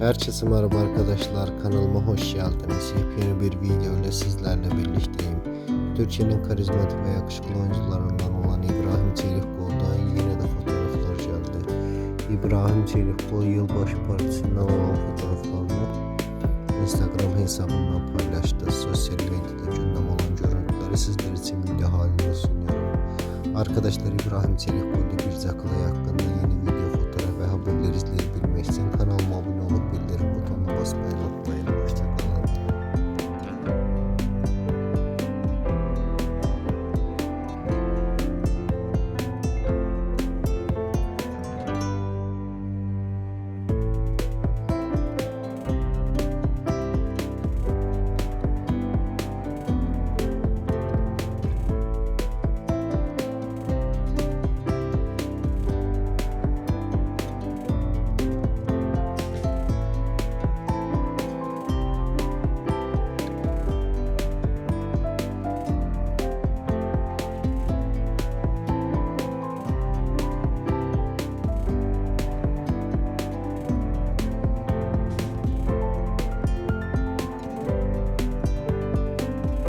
Herkese merhaba arkadaşlar kanalıma hoş geldiniz. Yepyeni bir video ile sizlerle birlikteyim. Türkiye'nin karizmatik ve yakışıklı oyuncularından olan İbrahim Çelikkol'dan yine de fotoğraflar geldi. İbrahim Çelikkol yılbaşı partisinden olan fotoğraflarını Instagram hesabından paylaştı. Sosyal medyada gündem olan görüntüleri sizler için video halinde sunuyorum. Arkadaşlar İbrahim Çelikkol'da bir zakıla hakkında